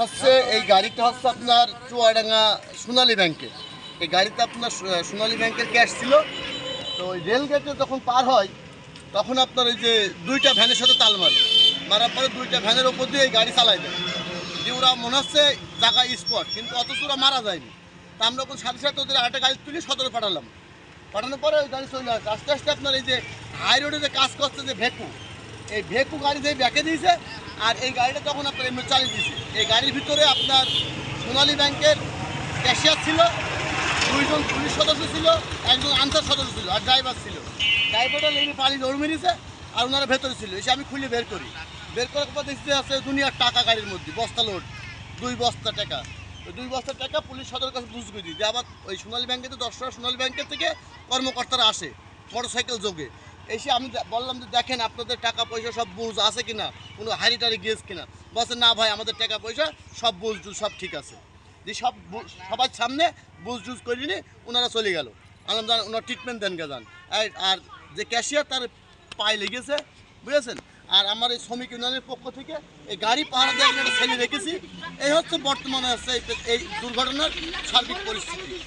হচ্ছে এই গাড়িটা হচ্ছে আপনার চুয়াডাঙ্গা সোনালী ব্যাংকে। এই গাড়িতে আপনার সোনালী ব্যাংকের ক্যাশ ছিল। তো ওই রেল গেটে যখন পার হয়, তখন আপনার ওই যে দুইটা ভ্যানের সাথে তাল মারে। মারার পরে দুইটা ভ্যানের ওপর দিয়ে এই গাড়ি চালাই দেয়। যে ওরা মনে হচ্ছে জায়গা স্পট কিন্তু অথচ ওরা মারা যায়নি। তা আমরা ওখানে সাথে সাথে ওদের একটা গাড়ি তুলে সদরে পাঠালাম। পাঠানোর পরে ওই গাড়ি চলে আসছে আস্তে আস্তে আপনার এই যে হাই রোডে যে কাজ করছে যে ভেকু, এই ভেকু গাড়ি যে ব্যাকে দিয়েছে আর এই গাড়িটা তখন আপনার এমনি চালিয়ে দিয়েছে, এই গাড়ির ভিতরে আপনার সোনালী ব্যাংকের ক্যাশিয়ার ছিল, দুইজন পুলিশ সদস্য ছিল, একজন আনসার সদস্য ছিল, আর ড্রাইভার ছিল। ড্রাইভারটা লেগে পানি দৌড় মেরেছে আর ওনারা ভেতরে ছিল। এসে আমি খুলে বের করি। বের করার পর দেখতে আছে দুনিয়ার টাকা গাড়ির মধ্যে, বস্তা লোড দুই বস্তা টাকা। দুই বস্তা টাকা পুলিশ সদর কাছে বুঝ করে দিই যে আবার ওই সোনালী ব্যাংকে তো দশটা সোনালী ব্যাংকের থেকে কর্মকর্তারা আসে মোটর সাইকেল যোগে। এসে আমি বললাম যে দেখেন আপনাদের টাকা পয়সা সব বুঝ আছে কিনা? কোনো হাড়ি টাড়ি গেছ কিনা? বলছে, না ভাই, আমাদের টাকা পয়সা সব বুঝ সব ঠিক আছে। যে সব সবার সামনে বুঝ টুজ করিনি ওনারা চলে গেল। আলাম ওনার ট্রিটমেন্ট দেন গে যান আর- যে ক্যাশিয়ার তার পায়ে লেগেছে, বুঝেছেন? আর আমার এই শ্রমিক ইউনিয়নের পক্ষ থেকে এই গাড়ি পাহাড় দিয়ে আমি ছেলে রেখেছি। এই হচ্ছে বর্তমানে এই দুর্ঘটনার সার্বিক পরিস্থিতি।